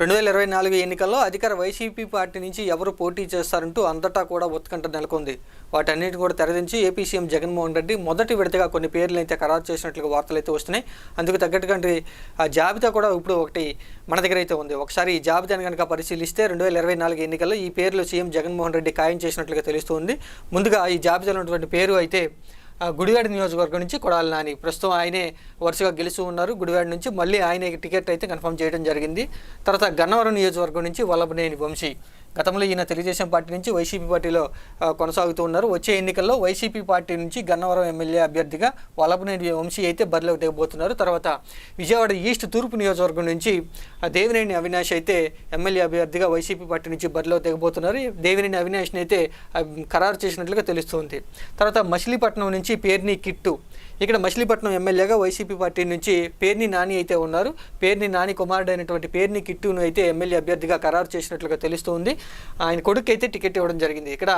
రెండు వేల ఇరవై నాలుగు ఎన్నికల్లో అధికార వైసీపీ పార్టీ నుంచి ఎవరు పోటీ చేస్తారంటూ అంతటా కూడా ఉత్కంఠ నెలకొంది. వాటన్నిటిని కూడా తెరదించి ఏపీ సీఎం జగన్మోహన్ రెడ్డి మొదటి విడతగా కొన్ని పేర్లు అయితే ఖరారు చేసినట్లుగా వార్తలు అయితే వస్తున్నాయి. అందుకు తగ్గట్టుగా ఆ జాబితా కూడా ఇప్పుడు ఒకటి మన దగ్గర అయితే ఉంది. ఒకసారి ఈ జాబితాను కనుక పరిశీలిస్తే రెండు వేల ఇరవై నాలుగు ఎన్నికల్లో ఈ పేర్లు సీఎం జగన్మోహన్ రెడ్డి ఖాయం చేసినట్లుగా తెలుస్తుంది ముందుగా ఈ జాబితాలో ఉన్నటువంటి పేరు అయితే గుడివాడ నియోజకవర్గం నుంచి కొడాలి నాని. ప్రస్తుతం ఆయనే వరుసగా గెలుస్తూ ఉన్నారు. గుడివాడ నుంచి మళ్ళీ ఆయనకి టికెట్ అయితే కన్ఫర్మ్ చేయడం జరిగింది. తర్వాత గన్నవరం నియోజకవర్గం నుంచి వల్లభనేని వంశీ. గతంలో ఈయన తెలుగుదేశం పార్టీ నుంచి వైసీపీ పార్టీలో కొనసాగుతూ ఉన్నారు. వచ్చే ఎన్నికల్లో వైసీపీ పార్టీ నుంచి గన్నవరం ఎమ్మెల్యే అభ్యర్థిగా వల్లభనేని వంశీ అయితే బరిలోకి దిగబోతున్నారు. తర్వాత విజయవాడ ఈస్ట్ తూర్పు నియోజకవర్గం నుంచి ఆ, దేవినేని అవినాష్ అయితే ఎమ్మెల్యే అభ్యర్థిగా వైసీపీ పార్టీ నుంచి బరిలో దిగబోతున్నారు. దేవినేని అవినాష్ని అయితే ఖరారు చేసినట్లుగా తెలుస్తుంది. తర్వాత మచిలీపట్నం నుంచి పేర్ని కిట్టు ఇక్కడ మచిలీపట్నం ఎమ్మెల్యేగా వైసీపీ పార్టీ నుంచి పేర్ని నాని అయితే ఉన్నారు. పేర్ని నాని కుమారుడు అయినటువంటి పేర్ని కిట్టును అయితే ఎమ్మెల్యే అభ్యర్థిగా ఖరారు చేసినట్లుగా తెలుస్తుంది. ఆయన కొడుకు అయితే టికెట్ ఇవ్వడం జరిగింది. ఇక్కడ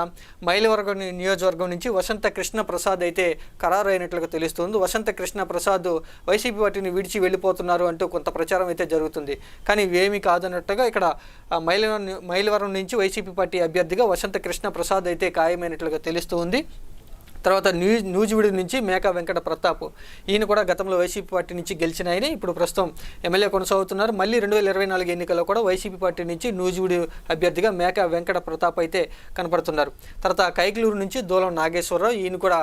మైలవరం నియోజకవర్గం నుంచి వసంత కృష్ణ ప్రసాద్ అయితే ఖరారు అయినట్లుగా తెలుస్తుంది. వసంత కృష్ణ ప్రసాద్ వైసీపీ పార్టీని విడిచి వెళ్ళిపోతున్నారు అంటూ కొంత ప్రచారం అయితే జరుగుతుంది. కానీ ఇవేమీ కాదన్నట్టుగా ఇక్కడ మైలవరం మైలవరం నుంచి వైసీపీ పార్టీ అభ్యర్థిగా వసంత కృష్ణ ప్రసాద్ అయితే ఖాయమైనట్లుగా తెలుస్తుంది. తర్వాత న్యూ న్యూజివిడి నుంచి మేకా వెంకట ప్రతాప్. ఈయన కూడా గతంలో వైసీపీ పార్టీ నుంచి గెలిచిన ఆయన. ఇప్పుడు ప్రస్తుతం ఎమ్మెల్యే కొనసాగుతున్నారు. మళ్ళీ రెండు వేల ఇరవై నాలుగు ఎన్నికల్లో కూడా వైసీపీ పార్టీ నుంచి న్యూజివిడి అభ్యర్థిగా మేకా వెంకట ప్రతాప్ అయితే కనపడుతున్నారు. తర్వాత కైకలూరు నుంచి దూలం నాగేశ్వరరావు ఈయన కూడా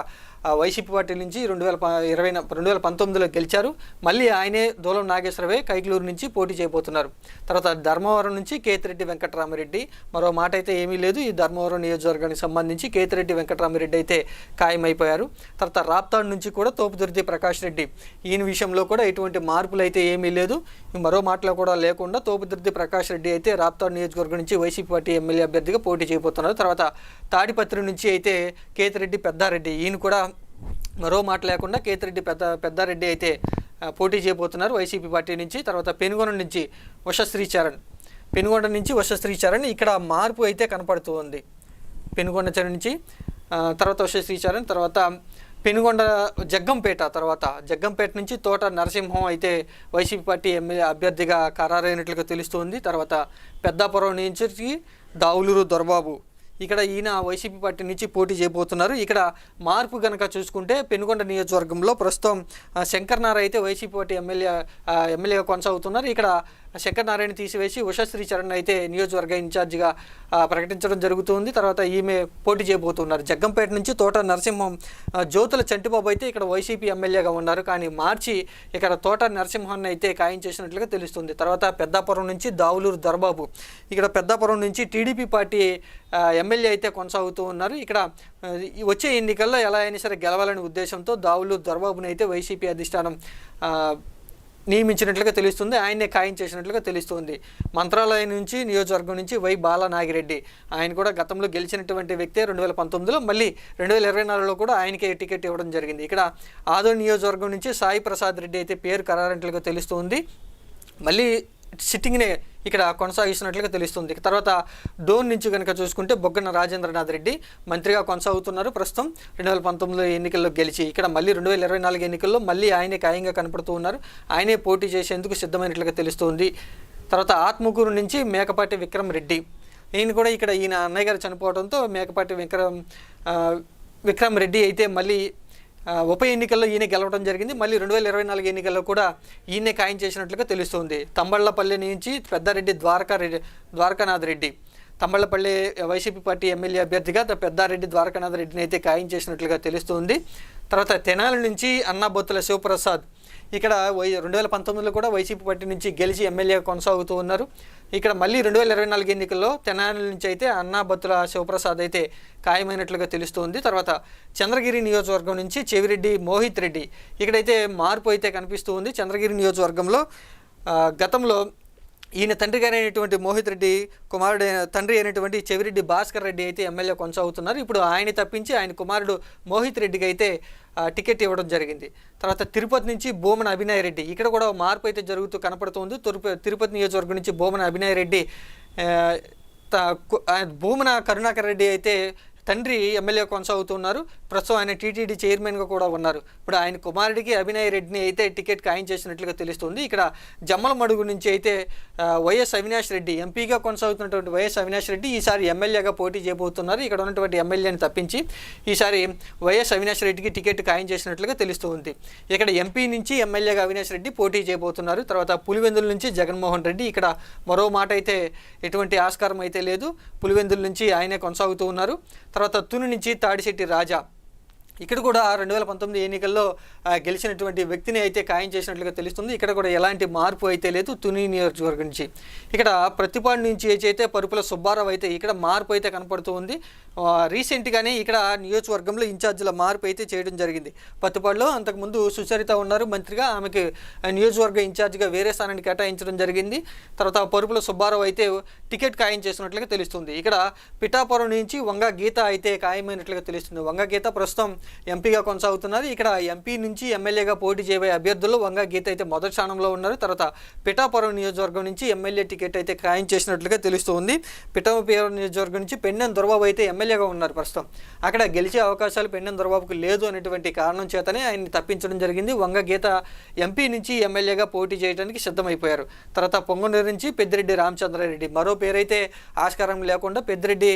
వైసీపీ పార్టీ నుంచి రెండు వేల ఇరవై రెండు వేల పంతొమ్మిదిలో గెలిచారు. మళ్ళీ ఆయనే దూలం నాగేశ్వరరావే కైకలూరు నుంచి పోటీ చేయబోతున్నారు. తర్వాత ధర్మవరం నుంచి కేతిరెడ్డి వెంకటరామరెడ్డి. మరో మాట అయితే ఏమీ లేదు. ఈ ధర్మవరం నియోజకవర్గానికి సంబంధించి కేతిరెడ్డి వెంకటరామరెడ్డి అయితే ఖాయమైపోయారు. తర్వాత రాప్తాడు నుంచి కూడా తోపుదుర్తి ప్రకాష్ రెడ్డి. ఈయన విషయంలో కూడా ఎటువంటి మార్పులు అయితే ఏమీ లేదు. మరో మాటలో కూడా లేకుండా తోపుదుర్తి ప్రకాష్ రెడ్డి అయితే రాప్తాడు నియోజకవర్గం నుంచి వైసీపీ పార్టీ ఎమ్మెల్యే అభ్యర్థిగా పోటీ చేయబోతున్నారు. తర్వాత తాడిపత్రి నుంచి అయితే కేతిరెడ్డి పెద్దారెడ్డి ఈయన కూడా మరో మాట లేకుండా కేతిరెడ్డి పెద్ద పెద్దారెడ్డి అయితే పోటీ చేయబోతున్నారు వైసీపీ పార్టీ నుంచి. తర్వాత పెనుగొండ నుంచి వశశ్రీచరణ్ పెనుగొండ నుంచి వశశ్రీచరణ్ ఇక్కడ మార్పు అయితే కనపడుతూ ఉంది. పెనుగొండ చరణ్ నుంచి తర్వాత వశశ్రీచరణ్ తర్వాత పెనుగొండ జగ్గంపేట తర్వాత జగ్గంపేట నుంచి తోట నరసింహం అయితే వైసీపీ పార్టీ ఎమ్మెల్యే అభ్యర్థిగా ఖరారైనట్లుగా తెలుస్తుంది తర్వాత పెద్దాపురం నుంచి దావులూరు దొరబాబు ఇక్కడ ఈయన వైసీపీ పార్టీ నుంచి పోటీ చేయబోతున్నారు. ఇక్కడ మార్పు కనుక చూసుకుంటే పెనుగొండ నియోజకవర్గంలో ప్రస్తుతం శంకర్ నారాయణ అయితే వైసీపీ పార్టీ ఎమ్మెల్యే ఎమ్మెల్యేగా కొనసాగుతున్నారు. ఇక్కడ శంకర్ నారాయణ తీసివేసి ఉషశ్రీ చరణ్ అయితే నియోజకవర్గ ఇన్ఛార్జిగా ప్రకటించడం జరుగుతుంది. తర్వాత ఈమె పోటీ చేయబోతున్నారు. జగ్గంపేట నుంచి తోట నరసింహం జ్యోతుల చంటిబాబు అయితే ఇక్కడ వైసీపీ ఎమ్మెల్యేగా ఉన్నారు. కానీ మార్చి ఇక్కడ తోట నరసింహాన్ని అయితే ఖాయం చేసినట్లుగా తెలుస్తుంది. తర్వాత పెద్దాపురం నుంచి దావులూరు దర్బాబు ఇక్కడ పెద్దాపురం నుంచి టీడీపీ పార్టీ ఎమ్మెల్యే అయితే కొనసాగుతూ ఉన్నారు. ఇక్కడ వచ్చే ఎన్నికల్లో ఎలా అయినా సరే గెలవాలనే ఉద్దేశంతో దావులూరు దర్బాబునైతే అయితే వైసీపీ అధిష్టానం నియమించినట్లుగా తెలుస్తుంది ఆయన్నే ఖాయం చేసినట్లుగా తెలుస్తుంది. మంత్రాలయం నుంచి నియోజకవర్గం నుంచి వై బాలా నాగిరెడ్డి ఆయన కూడా గతంలో గెలిచినటువంటి వ్యక్తే రెండు వేల పంతొమ్మిదిలో మళ్ళీ రెండు వేల ఇరవై నాలుగులో కూడా ఆయనకే టికెట్ ఇవ్వడం జరిగింది. ఇక్కడ ఆదో నియోజకవర్గం నుంచి సాయి ప్రసాద్ రెడ్డి అయితే పేరు ఖరారంట్లుగా తెలుస్తుంది. మళ్ళీ సిట్టింగ్నే ఇక్కడ కొనసాగిస్తున్నట్లుగా తెలుస్తుంది. తర్వాత డోన్ నుంచి కనుక చూసుకుంటే బొగ్గన రాజేంద్రనాథ్ రెడ్డి మంత్రిగా కొనసాగుతున్నారు. ప్రస్తుతం రెండు వేల పంతొమ్మిదిలో ఎన్నికల్లో గెలిచి ఇక్కడ మళ్ళీ రెండు వేల ఇరవై నాలుగు ఎన్నికల్లో మళ్ళీ ఆయనే ఖాయంగా కనపడుతూ ఉన్నారు. ఆయనే పోటీ చేసేందుకు సిద్ధమైనట్లుగా తెలుస్తుంది. తర్వాత ఆత్మకూరు నుంచి మేకపాటి విక్రమ్ రెడ్డి. ఈయన కూడా ఇక్కడ ఈయన అన్నయ్య గారు చనిపోవడంతో మేకపాటి విక్రమ్ విక్రమ్ రెడ్డి అయితే మళ్ళీ ఉప ఎన్నికల్లో ఈయన గెలవడం జరిగింది. మళ్ళీ రెండు వేల ఇరవై నాలుగు ఎన్నికల్లో కూడా ఈయనే ఖాయం చేసినట్లుగా తెలుస్తుంది. తంబళ్ళపల్లి నుంచి Peddareddy Dwaraka Reddy Dwarakanath Reddy. Thamballapalli YCP party MLA అభ్యర్థిగా పెద్దారెడ్డి ద్వారకానాథ్ రెడ్డిని అయితే ఖాయం చేసినట్లుగా తెలుస్తుంది. తర్వాత తెనాలి నుంచి అన్నాబొత్తుల శివప్రసాద్. ఇక్కడ వై రెండు వేల పంతొమ్మిదిలో కూడా వైసీపీ పార్టీ నుంచి గెలిచి ఎమ్మెల్యే కొనసాగుతూ ఉన్నారు. ఇక్కడ మళ్ళీ రెండు వేల ఇరవై నాలుగు ఎన్నికల్లో తెనాలి నుంచి అయితే అన్నాబత్తుల శివప్రసాద్ అయితే ఖాయమైనట్లుగా తెలుస్తుంది. తర్వాత చంద్రగిరి నియోజకవర్గం నుంచి చెవిరెడ్డి మోహిత్ రెడ్డి. ఇక్కడైతే మార్పు అయితే కనిపిస్తూ ఉంది చంద్రగిరి నియోజకవర్గంలో గతంలో ఈయన తండ్రి గారు అయినటువంటి మోహిత్ రెడ్డి కుమారుడు తండ్రి అయినటువంటి చెవిరెడ్డి భాస్కర్ రెడ్డి అయితే ఎమ్మెల్యే కొనసాగుతున్నారు. ఇప్పుడు ఆయన తప్పించి ఆయన కుమారుడు మోహిత్ రెడ్డికి అయితే ఆ, టికెట్ ఇవ్వడం జరిగింది. తర్వాత తిరుపతి నుంచి బోమన అభినయ్ రెడ్డి ఇక్కడ కూడా మార్పు అయితే జరుగుతూ కనపడుతుంది. తిరుపతి తిరుపతి నియోజకవర్గం నుంచి బోమన అభినయ్ రెడ్డి త- భూమన కరుణాకర్ రెడ్డి అయితే తండ్రి ఎమ్మెల్యే కొనసాగుతున్నారు. ప్రస్తుతం ఆయన టీటీడీ చైర్మన్గా కూడా ఉన్నారు. ఇప్పుడు ఆయన కుమారుడికి అభినయ్ రెడ్డిని అయితే టికెట్ ఖాయం చేసినట్లుగా తెలుస్తుంది. ఇక్కడ జమ్మల మడుగు నుంచి అయితే వైఎస్ అవినాష్ రెడ్డి ఎంపీగా కొనసాగుతున్నటువంటి వైఎస్ అవినాష్ రెడ్డి ఈసారి ఎమ్మెల్యేగా పోటీ చేయబోతున్నారు. ఇక్కడ ఉన్నటువంటి ఎమ్మెల్యేని తప్పించి ఈసారి వైఎస్ అవినాష్ రెడ్డికి టికెట్ ఖాయం చేసినట్లుగా తెలుస్తుంది. ఇక్కడ ఎంపీ నుంచి ఎమ్మెల్యేగా అవినాష్ రెడ్డి పోటీ చేయబోతున్నారు. తర్వాత పులివెందుల నుంచి జగన్మోహన్ రెడ్డి. ఇక్కడ మరో మాట అయితే ఎటువంటి ఆస్కారం అయితే లేదు. పులివెందుల నుంచి ఆయనే కొనసాగుతూ ఉన్నారు. తర్వాత తుని నుంచి తాడిశెట్టి రాజా ఇక్కడ కూడా రెండు వేల పంతొమ్మిది ఎన్నికల్లో గెలిచినటువంటి వ్యక్తిని అయితే ఖాయం చేసినట్లుగా తెలుస్తుంది. ఇక్కడ కూడా ఎలాంటి మార్పు అయితే లేదు తుని నియోజకవర్గం నుంచి. ఇక్కడ ప్రతిపాడు నుంచి అయితే పరుపుల సుబ్బారావు అయితే ఇక్కడ మార్పు అయితే కనపడుతూ ఉంది. రీసెంట్గానే ఇక్కడ నియోజకవర్గంలో ఇన్ఛార్జీల మార్పు అయితే చేయడం జరిగింది. పత్తిపాడులో అంతకుముందు సుచరిత ఉన్నారు. మంత్రిగా ఆమెకి నియోజకవర్గ ఇన్ఛార్జిగా వేరే స్థానాన్ని కేటాయించడం జరిగింది. తర్వాత పరుపుల సుబ్బారావు అయితే టికెట్ ఖాయం చేసినట్లుగా తెలుస్తుంది. ఇక్కడ పిఠాపురం నుంచి వంగ గీత అయితే ఖాయమైనట్లుగా తెలుస్తుంది. వంగ గీత ప్రస్తుతం ఎంపీగా కొనసాగుతున్నారు ఇక్కడ ఎంపీ నుంచి ఎమ్మెల్యేగా పోటీ చేయబోయే అభ్యర్థుల్లో వంగ గీత అయితే మొదటి స్థానంలో ఉన్నారు. తర్వాత పిఠాపురం నియోజకవర్గం నుంచి ఎమ్మెల్యే టికెట్ అయితే ఖాయం చేసినట్లుగా తెలుస్తుంది. పిఠాపురం నియోజకవర్గం నుంచి పెన్నెన్ దొరబాబు అయితే ఎమ్మెల్యేగా ఉన్నారు ప్రస్తుతం. అక్కడ గెలిచే అవకాశాలు పెన్నెన్ దొరబాబుకు లేదు అనేటువంటి కారణం చేతనే ఆయన్ని తప్పించడం జరిగింది. వంగ గీత ఎంపీ నుంచి ఎమ్మెల్యేగా పోటీ చేయడానికి సిద్ధమైపోయారు. తర్వాత పొంగునూరు నుంచి పెద్దిరెడ్డి రామచంద్రారెడ్డి. మరో పేరైతే ఆస్కారం లేకుండా పెద్దిరెడ్డి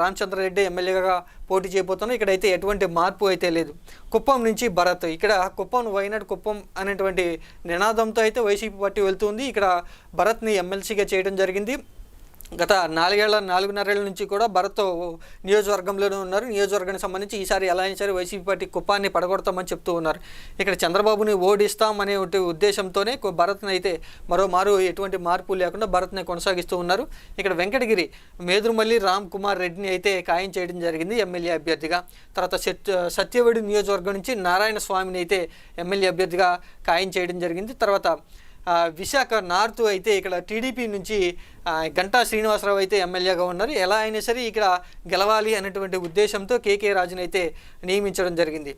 రామచంద్రారెడ్డి ఎమ్మెల్యేగా పోటీ చేయబోతున్నారు. ఇక్కడైతే ఎటువంటి మార్పు అయితే లేదు. కుప్పం నుంచి భరత్. ఇక్కడ కుప్పం వైనాడు కుప్పం అనేటువంటి నినాదంతో అయితే వైసీపీ పార్టీ వెళ్తుంది. ఇక్కడ భరత్ని ఎమ్మెల్సీగా చేయడం జరిగింది. గత నాలుగేళ్ళ నాలుగున్నరేళ్ళ నుంచి కూడా భరత్ నియోజకవర్గంలోనే ఉన్నారు. నియోజకవర్గానికి సంబంధించి ఈసారి ఎలా అయినా సరే వైసీపీ పార్టీ కుప్పాన్ని పడగొడతామని చెప్తూ ఉన్నారు. ఇక్కడ చంద్రబాబుని ఓడిస్తాం అనే ఉద్దేశంతోనే భరత్ని అయితే మరో మారు ఎటువంటి మార్పు లేకుండా భరత్ని కొనసాగిస్తూ ఉన్నారు. ఇక్కడ వెంకటగిరి మేదురుమల్లి రామ్ కుమార్ రెడ్డిని అయితే ఖాయం చేయడం జరిగింది ఎమ్మెల్యే అభ్యర్థిగా. తర్వాత సత్య సత్యవేడి నియోజకవర్గం నుంచి నారాయణ స్వామిని అయితే ఎమ్మెల్యే అభ్యర్థిగా ఖాయం చేయడం జరిగింది. తర్వాత విశాఖ నార్త్ అయితే ఇక్కడ టీడీపీ నుంచి గంటా శ్రీనివాసరావు అయితే ఎమ్మెల్యేగా ఉన్నారు. ఎలా అయినా సరే ఇక్కడ గెలవాలి అనేటువంటి ఉద్దేశంతో కేకే రాజును అయితే నియమించడం జరిగింది.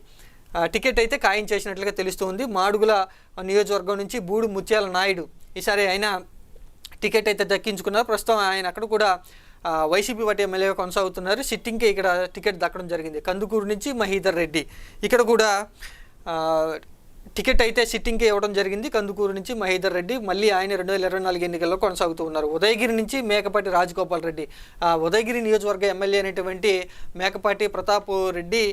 టికెట్ అయితే ఖాయం చేసినట్లుగా తెలుస్తుంది. మాడుగుల నియోజకవర్గం నుంచి బూడు ముత్యాల నాయుడు ఈసారి ఆయన టికెట్ అయితే దక్కించుకున్నారు. ప్రస్తుతం ఆయన అక్కడ కూడా వైసీపీ పార్టీ ఎమ్మెల్యేగా కొనసాగుతున్నారు. సిట్టింగ్కి ఇక్కడ టికెట్ దక్కడం జరిగింది. కందుకూరు నుంచి మహీధర్ రెడ్డి. ఇక్కడ కూడా టికెట్ అయితే సిట్టింగ్కి ఇవ్వడం జరిగింది. కందుకూరు నుంచి మహేందర్ రెడ్డి మళ్ళీ ఆయన రెండు వేల ఇరవై నాలుగు ఎన్నికల్లో కొనసాగుతూ ఉన్నారు ఉదయగిరి నుంచి మేకపాటి రాజగోపాల్ రెడ్డి ఉదయగిరి నియోజకవర్గ ఎమ్మెల్యే అనేటువంటి మేకపాటి ప్రతాప్ రెడ్డి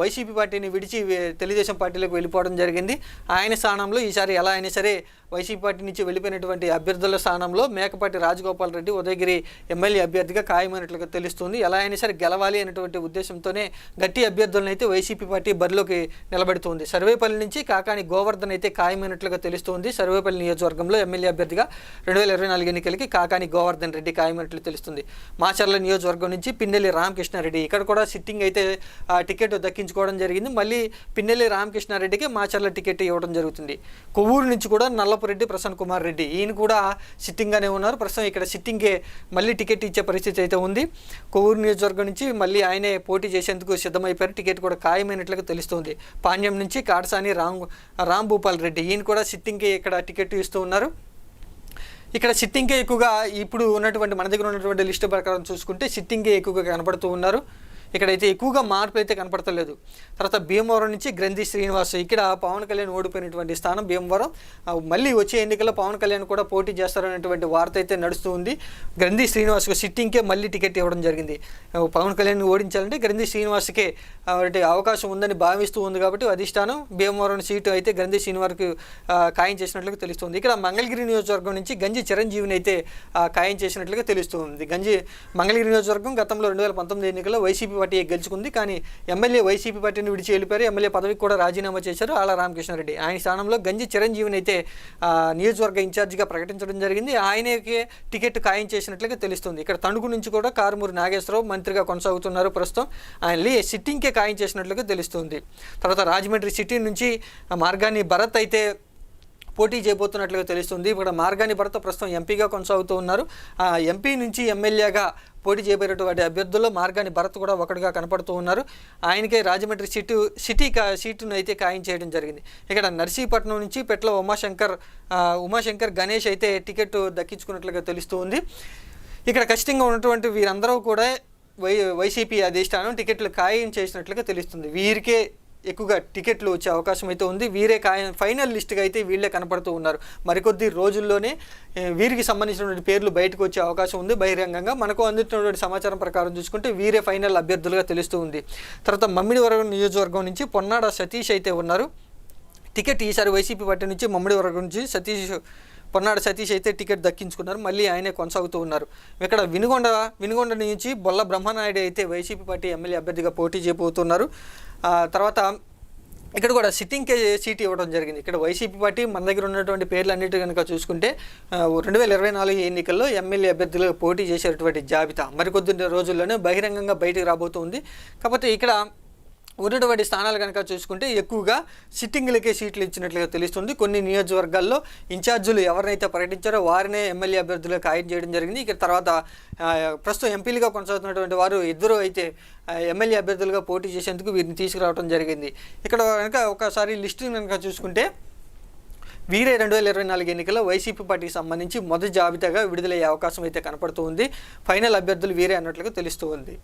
వైసీపీ పార్టీని విడిచి తెలుగుదేశం పార్టీలోకి వెళ్ళిపోవడం జరిగింది. ఆయన స్థానంలో ఈసారి ఎలా అయినా సరే వైసీపీ పార్టీ నుంచి వెళ్ళిపోయినటువంటి అభ్యర్థుల స్థానంలో మేకపాటి రాజగోపాల్ రెడ్డి ఉదయగిరి ఎమ్మెల్యే అభ్యర్థిగా ఖాయమైనట్లుగా తెలుస్తుంది. ఎలా అయినా సరే గెలవాలి అనేటువంటి ఉద్దేశంతోనే గట్టి అభ్యర్థులను అయితే వైసీపీ పార్టీ బరిలోకి నిలబెడుతుంది. సర్వేపల్లి నుంచి కాకాని గోవర్ధన్ అయితే ఖాయమైనట్లుగా తెలుస్తుంది. సర్వేపల్లి నియోజకవర్గంలో ఎమ్మెల్యే అభ్యర్థిగా రెండు వేల ఇరవై నాలుగు ఎన్నికలకి కాకాని గోవర్ధన్ రెడ్డి ఖాయమైనట్లు తెలుస్తుంది. మాచర్ల నియోజకవర్గం నుంచి పిన్నెల్లి రామకృష్ణారెడ్డి ఇక్కడ కూడా సిట్టింగ్ అయితే టికెట్ దక్కించుకోవడం జరిగింది. మళ్ళీ పిన్నెల్లి రామకృష్ణారెడ్డికి మాచర్ల టికెట్ ఇవ్వడం జరుగుతుంది. కొవ్వూరు నుంచి కూడా నల్లపురెడ్డి ప్రసన్న కుమార్ రెడ్డి ఈయన కూడా సిట్టింగ్గానే ఉన్నారు. ప్రస్తుతం ఇక్కడ సిట్టింగ్కే మళ్ళీ టికెట్ ఇచ్చే పరిస్థితి అయితే ఉంది. కొవ్వూరు నియోజకవర్గం నుంచి మళ్ళీ ఆయనే పోటీ చేసేందుకు సిద్ధమైపోయారు. టికెట్ కూడా ఖాయమైనట్లుగా తెలుస్తుంది. పాణ్యం నుంచి కాడసాని రామ్ రామ్ భూపాల్ రెడ్డి. ఈయన కూడా సిట్టింగ్కి ఇక్కడ టికెట్ ఇస్తూ ఉన్నారు. ఇక్కడ సిట్టింగ్కే ఎక్కువగా ఇప్పుడు ఉన్నటువంటి మన దగ్గర ఉన్నటువంటి లిస్టు ప్రకారం చూసుకుంటే సిట్టింగ్కే ఎక్కువగా కనపడుతూ ఉన్నారు. ఇక్కడైతే ఎక్కువగా మార్పు అయితే కనపడతలేదు. తర్వాత భీమవరం నుంచి గ్రంథి శ్రీనివాస్ ఇక్కడ పవన్ కళ్యాణ్ ఓడిపోయినటువంటి స్థానం భీమవరం. మళ్ళీ వచ్చే ఎన్నికల్లో పవన్ కళ్యాణ్ కూడా పోటీ చేస్తారనేటువంటి వార్త అయితే నడుస్తూ ఉంది గ్రంథి శ్రీనివాస్కు సిట్టింగ్కే మళ్ళీ టికెట్ ఇవ్వడం జరిగింది. పవన్ కళ్యాణ్ ఓడించాలంటే గ్రంథి శ్రీనివాస్కే అవకాశం ఉందని భావిస్తూ ఉంది కాబట్టి అధిష్టానం భీమవరం సీటు అయితే గ్రంథి శ్రీనివాస్కి ఖాయం చేసినట్లుగా తెలుస్తుంది. ఇక్కడ మంగళగిరి నియోజకవర్గం నుంచి గంజి చిరంజీవిని అయితే ఖాయం చేసినట్లుగా తెలుస్తుంది. గంజి మంగళగిరి నియోజకవర్గం గతంలో రెండు వేల పంతొమ్మిది ఎన్నికల్లో వైసీపీ పార్టీ గెలుచుకుంది. కానీ ఎమ్మెల్యే వైసీపీ పార్టీని విడిచి వెళ్ళిపోయారు. ఎమ్మెల్యే పదవికి కూడా రాజీనామా చేశారు ఆళ్ళ రామకృష్ణారెడ్డి. ఆయన స్థానంలో గంజి చిరంజీవిని అయితే నియోజకవర్గ ఇన్ఛార్జిగా ప్రకటించడం జరిగింది. ఆయనకే టికెట్ ఖాయం చేసినట్లుగా తెలుస్తుంది. ఇక్కడ తణుకు నుంచి కూడా కారుమూరు నాగేశ్వరరావు మంత్రిగా కొనసాగుతున్నారు ప్రస్తుతం. ఆయన సిట్టింగ్కే ఖాయం చేసినట్లుగా తెలుస్తుంది. తర్వాత రాజమండ్రి సిటీ నుంచి మార్గాన్ని భరత్ అయితే పోటీ చేయబోతున్నట్లుగా తెలుస్తుంది. ఇక్కడ మార్గాని భరత ప్రస్తుతం ఎంపీగా కొనసాగుతూ ఉన్నారు. ఎంపీ నుంచి ఎమ్మెల్యేగా పోటీ చేయబోయేటువంటి అభ్యర్థుల్లో మార్గాని భరత్ కూడా ఒకటిగా కనపడుతూ ఉన్నారు. ఆయనకే రాజమండ్రి సిటీ సిటీ కా సీటును అయితే ఖాయం చేయడం జరిగింది. ఇక్కడ నర్సీపట్నం నుంచి పెట్ల ఉమాశంకర్ ఉమాశంకర్ గణేష్ అయితే టికెట్ దక్కించుకున్నట్లుగా తెలుస్తూ ఉంది. ఇక్కడ ఖచ్చితంగా ఉన్నటువంటి వీరందరూ కూడా వై వైసీపీ అధిష్టానం టికెట్లు ఖాయం చేసినట్లుగా తెలుస్తుంది. వీరికే ఎక్కువగా టికెట్లు వచ్చే అవకాశం అయితే ఉంది. వీరే ఫైనల్ లిస్ట్గా అయితే వీళ్ళే కనపడుతూ ఉన్నారు. మరికొద్ది రోజుల్లోనే వీరికి సంబంధించినటువంటి పేర్లు బయటకు వచ్చే అవకాశం ఉంది. బహిరంగంగా మనకు అందుతున్నటువంటి సమాచారం ప్రకారం చూసుకుంటే వీరే ఫైనల్ అభ్యర్థులుగా తెలుస్తూ ఉంది. తర్వాత మమ్మిడివరం నియోజకవర్గం నుంచి పొన్నాడ సతీష్ అయితే ఉన్నారు. టికెట్ ఈసారి వైసీపీ పార్టీ నుంచి మమ్మడి వర్గం నుంచి సతీష్ పొన్నాడు సతీష్ అయితే టికెట్ దక్కించుకున్నారు. మళ్ళీ ఆయనే కొనసాగుతూ ఉన్నారు. ఇక్కడ వినుగొండ వినుగొండ నుంచి బొల్ల బ్రహ్మనాయుడు అయితే వైసీపీ పార్టీ ఎమ్మెల్యే అభ్యర్థిగా పోటీ చేయబోతున్నారు. తర్వాత ఇక్కడ కూడా సిట్టింగ్కే సీట్ ఇవ్వడం జరిగింది. ఇక్కడ వైసీపీ పార్టీ మన దగ్గర ఉన్నటువంటి పేర్లు అన్నిటి కనుక చూసుకుంటే రెండు వేల ఇరవై నాలుగు ఎన్నికల్లో ఎమ్మెల్యే అభ్యర్థులుగా పోటీ చేసేటువంటి జాబితా మరికొద్ది రోజుల్లోనే బహిరంగంగా బయటకు రాబోతుంది. కాకపోతే ఇక్కడ ఉన్నటువంటి స్థానాలు కనుక చూసుకుంటే ఎక్కువగా సిట్టింగ్లకే సీట్లు ఇచ్చినట్లుగా తెలుస్తుంది. కొన్ని నియోజకవర్గాల్లో ఇన్ఛార్జీలు ఎవరినైతే ప్రకటించారో వారినే ఎమ్మెల్యే అభ్యర్థులు ఖాయం చేయడం జరిగింది. ఇక తర్వాత ప్రస్తుతం ఎంపీలుగా కొనసాగుతున్నటువంటి వారు ఇద్దరు అయితే ఎమ్మెల్యే అభ్యర్థులుగా పోటీ చేసేందుకు వీరిని తీసుకురావడం జరిగింది. ఇక్కడ కనుక ఒకసారి లిస్టింగ్ కనుక చూసుకుంటే వీరే రెండు వేల ఇరవై నాలుగు ఎన్నికల్లో వైసీపీ పార్టీకి సంబంధించి మొదటి జాబితాగా విడుదలయ్యే అవకాశం అయితే కనపడుతూ ఉంది. ఫైనల్ అభ్యర్థులు వీరే అన్నట్లుగా తెలుస్తూ ఉంది.